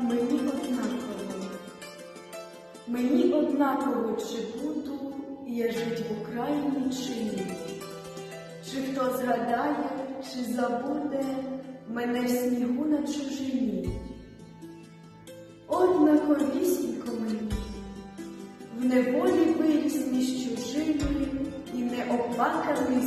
мені однаково. Мені однаково, чи буду я жить в Україні чи ні. Чи хто згадає, чи забуде мене в снігу на чужині. Однаковісінько мені, в неволі виріс між чужими і не оплаканий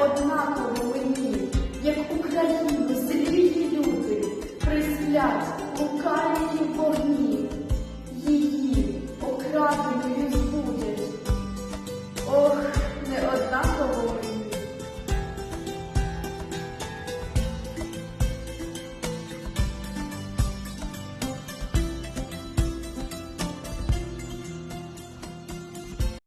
ordinato, non